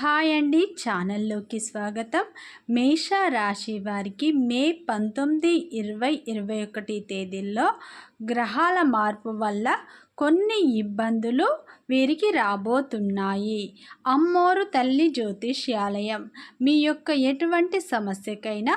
Hi అండి. ఛానల్లోకి స్వాగతం. మేష రాశి వారికి మే పంతొమ్మిది ఇరవై ఇరవై ఒకటి తేదీల్లో గ్రహాల మార్పు వల్ల కొన్ని ఇబ్బందులు వీరికి రాబోతున్నాయి. అమ్మోరు తల్లి జ్యోతిష్యాలయం. మీ యొక్క ఎటువంటి సమస్యకైనా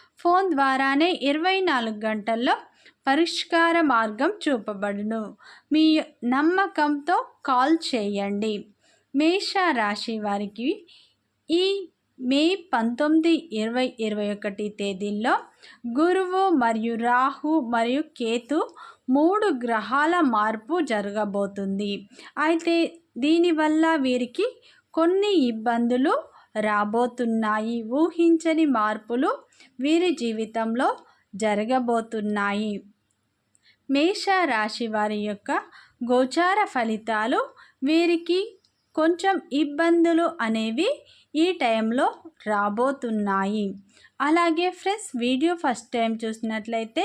ఫోన్ ద్వారానే ఇరవై నాలుగు గంటల్లో పరిష్కార మార్గం చూపబడును. మీ నమ్మకంతో కాల్ చేయండి. మేష రాశి వారికి ఈ మే పంతొమ్మిది ఇరవై ఇరవై ఒకటి తేదీల్లో గురువు మరియు రాహు మరియు కేతు మూడు గ్రహాల మార్పు జరగబోతుంది. అయితే దీనివల్ల వీరికి కొన్ని ఇబ్బందులు రాబోతున్నాయి ఊహించని మార్పులు వీరి జీవితంలో జరగబోతున్నాయి. మేష రాశి వారి యొక్క గోచార ఫలితాలు వీరికి కొంచెం ఇబ్బందులు అనేవి ఈ టైంలో రాబోతున్నాయి. అలాగే ఫ్రెండ్స్ వీడియో ఫస్ట్ టైం చూసినట్లయితే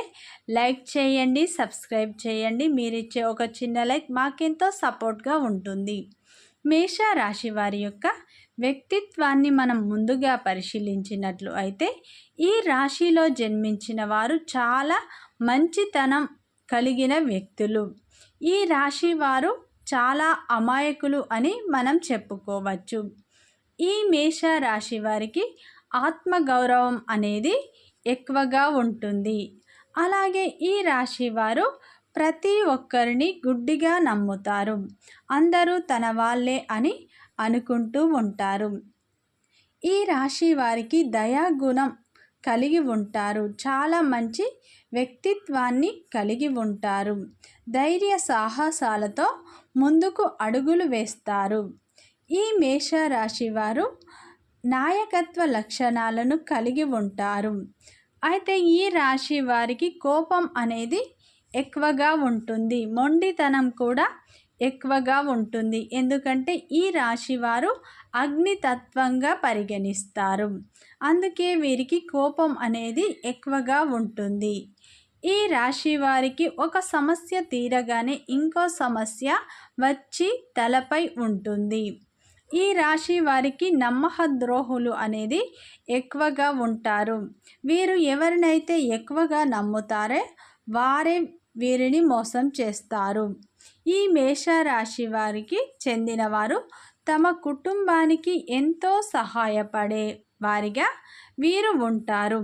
లైక్ చేయండి సబ్స్క్రైబ్ చేయండి. మీరు ఇచ్చే ఒక చిన్న లైక్ మాకెంతో సపోర్ట్గా ఉంటుంది. మేష రాశి వారి యొక్క వ్యక్తిత్వాన్ని మనం ముందుగా పరిశీలించినట్లు అయితే ఈ రాశిలో జన్మించిన వారు చాలా మంచితనం కలిగిన వ్యక్తులు. ఈ రాశి వారు చాలా అమాయకులు అని మనం చెప్పుకోవచ్చు. ఈ మేష రాశి వారికి ఆత్మగౌరవం అనేది ఎక్కువగా ఉంటుంది. అలాగే ఈ రాశి వారు ప్రతి ఒక్కరిని గుడ్డిగా నమ్ముతారు. అందరూ తన వాళ్ళే అని అనుకుంటూ ఉంటారు. ఈ రాశి వారికి దయాగుణం కలిగి ఉంటారు. చాలా మంచి వ్యక్తిత్వాన్ని కలిగి ఉంటారు. ధైర్య సాహసాలతో ముందుకు అడుగులు వేస్తారు. ఈ మేష రాశి వారు నాయకత్వ లక్షణాలను కలిగి ఉంటారు. అయితే ఈ రాశి వారికి కోపం అనేది ఎక్కువగా ఉంటుంది. మొండితనం కూడా ఎక్కువగా ఉంటుంది. ఎందుకంటే ఈ రాశి వారు అగ్నితత్వంగా పరిగణిస్తారు. అందుకే వీరికి కోపం అనేది ఎక్కువగా ఉంటుంది. ఈ రాశి వారికి ఒక సమస్య తీరగానే ఇంకో సమస్య వచ్చి తలపై ఉంటుంది. ఈ రాశి వారికి నమ్మహద్రోహులు అనేది ఎక్కువగా ఉంటారు. వీరు ఎవరినైతే ఎక్కువగా నమ్ముతారో వారే వీరిని మోసం చేస్తారు. ఈ మేషరాశి వారికి చెందినవారు తమ కుటుంబానికి ఎంతో సహాయపడే వారిగా వీరు ఉంటారు.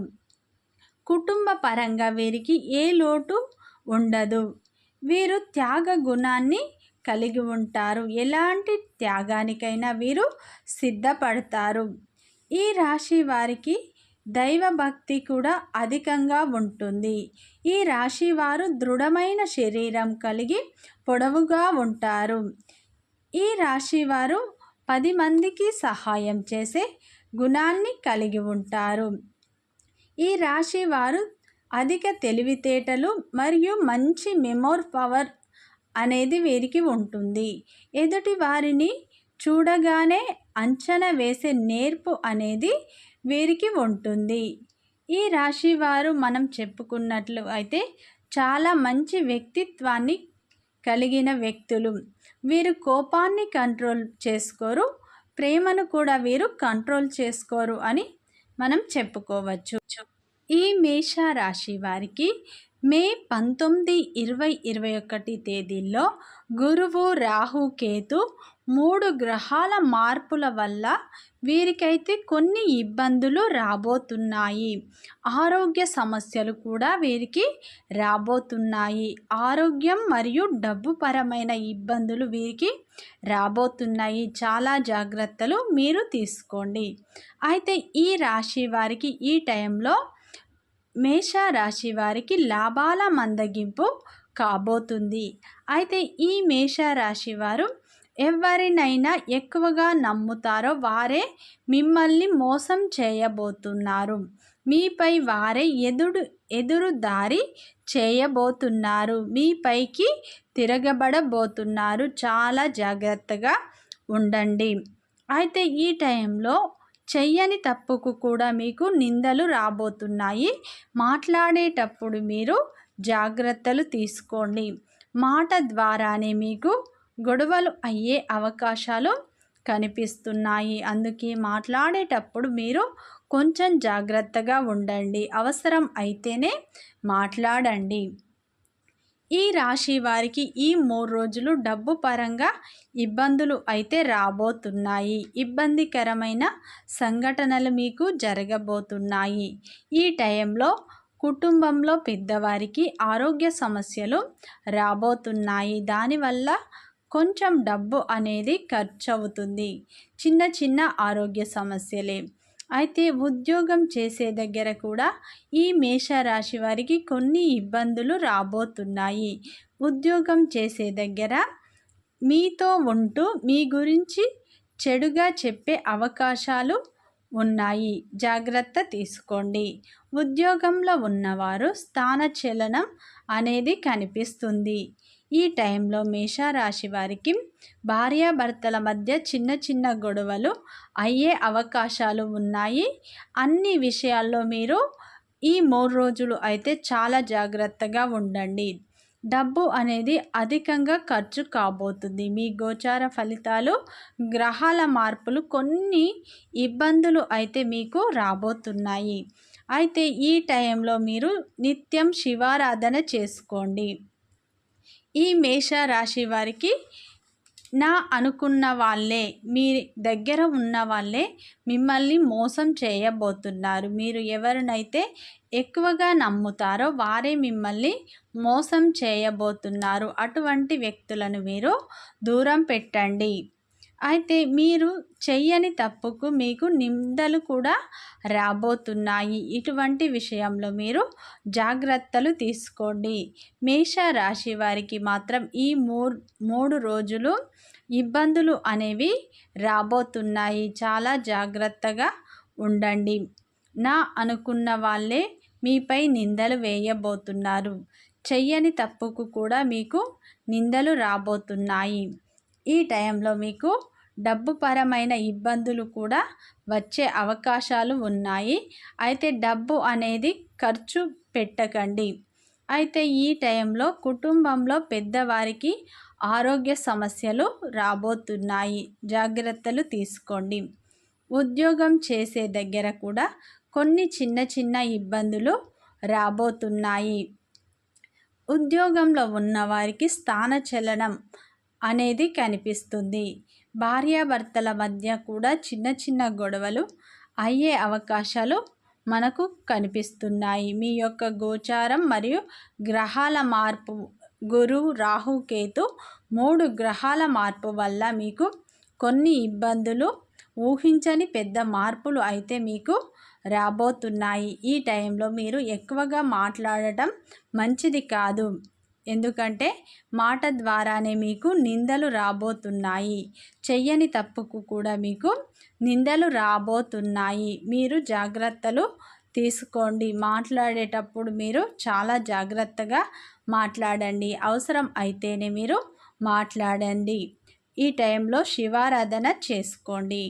కుటుంబ పరంగా వీరికి ఏ లోటు ఉండదు. వీరు త్యాగ గుణాన్ని కలిగి ఉంటారు. ఎలాంటి త్యాగానికైనా వీరు సిద్ధపడతారు. ఈ రాశి వారికి దైవభక్తి కూడా అధికంగా ఉంటుంది. ఈ రాశి వారు దృఢమైన శరీరం కలిగి పొడవుగా ఉంటారు. ఈ రాశి వారు పది మందికి సహాయం చేసే గుణాన్ని కలిగి ఉంటారు. ఈ రాశి వారు అధిక తెలివితేటలు మరియు మంచి మెమోర్ పవర్ అనేది వీరికి ఉంటుంది. ఎదుటి వారిని చూడగానే అంచనా వేసే నేర్పు అనేది వీరికి ఉంటుంది. ఈ రాశి వారు మనం చెప్పుకున్నట్లు అయితే చాలా మంచి వ్యక్తిత్వాన్ని కలిగిన వ్యక్తులు. వీరు కోపాన్ని కంట్రోల్ చేసుకోరు ప్రేమను కూడా వీరు కంట్రోల్ చేసుకోరు అని మనం చెప్పుకోవచ్చు. ఈ మేష రాశి వారికి మే పంతొమ్మిది ఇరవై ఇరవై ఒకటి తేదీల్లో గురువు రాహు కేతు మూడు గ్రహాల మార్పుల వల్ల వీరికైతే కొన్ని ఇబ్బందులు రాబోతున్నాయి. ఆరోగ్య సమస్యలు కూడా వీరికి రాబోతున్నాయి. ఆరోగ్యం మరియు డబ్బు పరమైన ఇబ్బందులు వీరికి రాబోతున్నాయి. చాలా జాగ్రత్తలు మీరు తీసుకోండి. అయితే ఈ రాశి వారికి ఈ టైంలో మేష రాశి వారికి లాభాల మందగింపు కాబోతుంది. అయితే ఈ మేష రాశి వారు ఎవరినైనా ఎక్కువగా నమ్ముతారో వారే మిమ్మల్ని మోసం చేయబోతున్నారు. మీపై వారే ఎదుడు ఎదురు దారి చేయబోతున్నారు. మీపైకి తిరగబడబోతున్నారు. చాలా జాగ్రత్తగా ఉండండి. అయితే ఈ టైంలో చెయ్యని తప్పుకు కూడా మీకు నిందలు రాబోతున్నాయి. మాట్లాడేటప్పుడు మీరు జాగ్రత్తలు తీసుకోండి. మాట ద్వారానే మీకు గొడవలు అయ్యే అవకాశాలు కనిపిస్తున్నాయి. అందుకే మాట్లాడేటప్పుడు మీరు కొంచెం జాగ్రత్తగా ఉండండి. అవసరం అయితేనే మాట్లాడండి. ఈ రాశి వారికి ఈ మూడు రోజులు డబ్బు పరంగా ఇబ్బందులు అయితే రాబోతున్నాయి. ఇబ్బందికరమైన సంఘటనలు మీకు జరగబోతున్నాయి. ఈ టైంలో కుటుంబంలో పెద్దవారికి ఆరోగ్య సమస్యలు రాబోతున్నాయి. దానివల్ల కొంచెం డబ్బు అనేది ఖర్చు అవుతుంది చిన్న చిన్న ఆరోగ్య సమస్యలే. అయితే ఉద్యోగం చేసే దగ్గర కూడా ఈ మేషరాశి వారికి కొన్ని ఇబ్బందులు రాబోతున్నాయి. ఉద్యోగం చేసే దగ్గర మీతో ఉంటూ మీ గురించి చెడుగా చెప్పే అవకాశాలు ఉన్నాయి. జాగ్రత్త తీసుకోండి. ఉద్యోగంలో ఉన్నవారు స్థానచలనం అనేది కనిపిస్తుంది. ఈ టైంలో మేషరాశి వారికి భార్యాభర్తల మధ్య చిన్న చిన్న గొడవలు అయ్యే అవకాశాలు ఉన్నాయి. అన్ని విషయాల్లో మీరు ఈ మూడు రోజులు అయితే చాలా జాగ్రత్తగా ఉండండి. డబ్బు అనేది అధికంగా ఖర్చు కాబోతుంది. మీ గోచార ఫలితాలు గ్రహాల మార్పులు కొన్ని ఇబ్బందులు అయితే మీకు రాబోతున్నాయి. అయితే ఈ టైంలో మీరు నిత్యం శివారాధన చేసుకోండి. ఈ మేష రాశి వారికి నా అనుకున్న వాళ్ళే మీ దగ్గర ఉన్న వాళ్ళే మిమ్మల్ని మోసం చేయబోతున్నారు. మీరు ఎవరినైతే ఎక్కువగా నమ్ముతారో వారే మిమ్మల్ని మోసం చేయబోతున్నారు. అటువంటి వ్యక్తులను మీరు దూరం పెట్టండి. అయితే మీరు చెయ్యని తప్పుకు మీకు నిందలు కూడా రాబోతున్నాయి. ఇటువంటి విషయంలో మీరు జాగ్రత్తలు తీసుకోండి. మేషరాశి వారికి మాత్రం ఈ మూడు మూడు రోజులు ఇబ్బందులు అనేవి రాబోతున్నాయి. చాలా జాగ్రత్తగా ఉండండి. నా అనుకున్న వాళ్ళే మీపై నిందలు వేయబోతున్నారు. చెయ్యని తప్పుకు కూడా మీకు నిందలు రాబోతున్నాయి. ఈ టైంలో మీకు డబ్బు పరమైన ఇబ్బందులు కూడా వచ్చే అవకాశాలు ఉన్నాయి. అయితే డబ్బు అనేది ఖర్చు పెట్టకండి. అయితే ఈ టైంలో కుటుంబంలో పెద్దవారికి ఆరోగ్య సమస్యలు రాబోతున్నాయి. జాగ్రత్తలు తీసుకోండి. ఉద్యోగం చేసే దగ్గర కూడా కొన్ని చిన్న చిన్న ఇబ్బందులు రాబోతున్నాయి. ఉద్యోగంలో ఉన్నవారికి స్థానచలనం అనేది కనిపిస్తుంది. భార్యాభర్తల మధ్య కూడా చిన్న చిన్న గొడవలు అయ్యే అవకాశాలు మనకు కనిపిస్తున్నాయి. మీ యొక్క గోచారం మరియు గ్రహాల మార్పు గురు రాహు కేతు మూడు గ్రహాల మార్పు వల్ల మీకు కొన్ని ఇబ్బందులు ఊహించని పెద్ద మార్పులు అయితే మీకు రాబోతున్నాయి. ఈ టైంలో మీరు ఎక్కువగా మాట్లాడటం మంచిది కాదు. ఎందుకంటే మాట ద్వారానే మీకు నిందలు రాబోతున్నాయి. చెయ్యని తప్పుకు కూడా మీకు నిందలు రాబోతున్నాయి. మీరు జాగ్రత్తలు తీసుకోండి. మాట్లాడేటప్పుడు మీరు చాలా జాగ్రత్తగా మాట్లాడండి. అవసరం అయితేనే మీరు మాట్లాడండి. ఈ టైంలో శివారాధన చేసుకోండి.